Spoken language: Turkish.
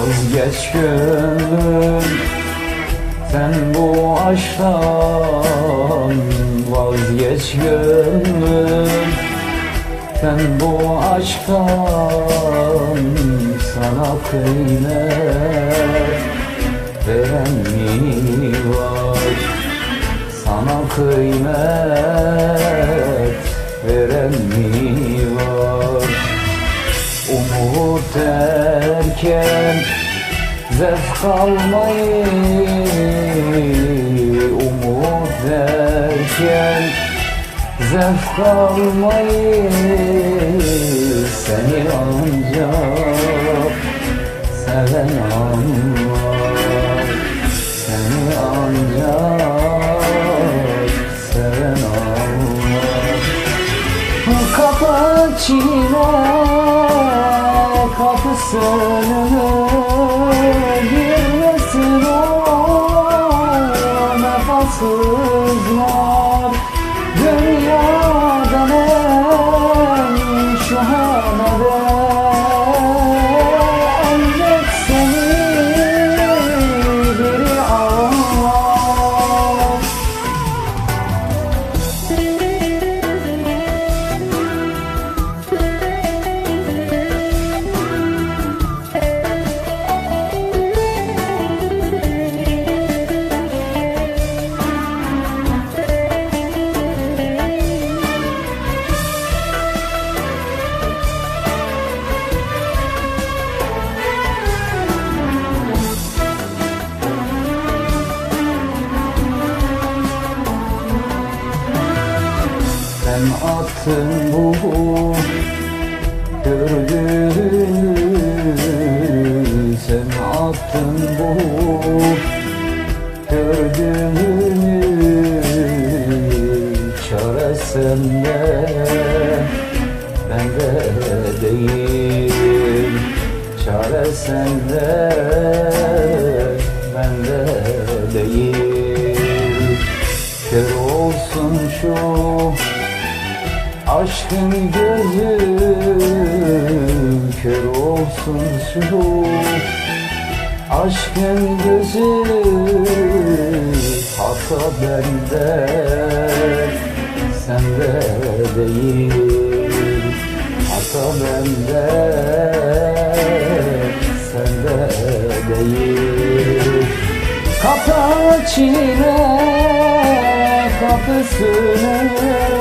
Vazgeç gönlüm sen bu aşktan Vazgeç gönlüm sen bu aşktan Sana kıymet veren mi var? Sana kıymet veren mi var? Umut erken zevk almayı Umut erken zevk almayı Seni ancak seven anlar. Seni ancak seven anlar. Kapı çile kapısını nefessizler Sen attın bu gördüğünü Sen attın bu gördüğünü Çare sende bende değil Çare sende bende değil Kör olsun şu Aşkın gözü kör olsun şu. Aşkın gözü hata bende sende değil. Hata bende sende değil. Kapa çile kapısını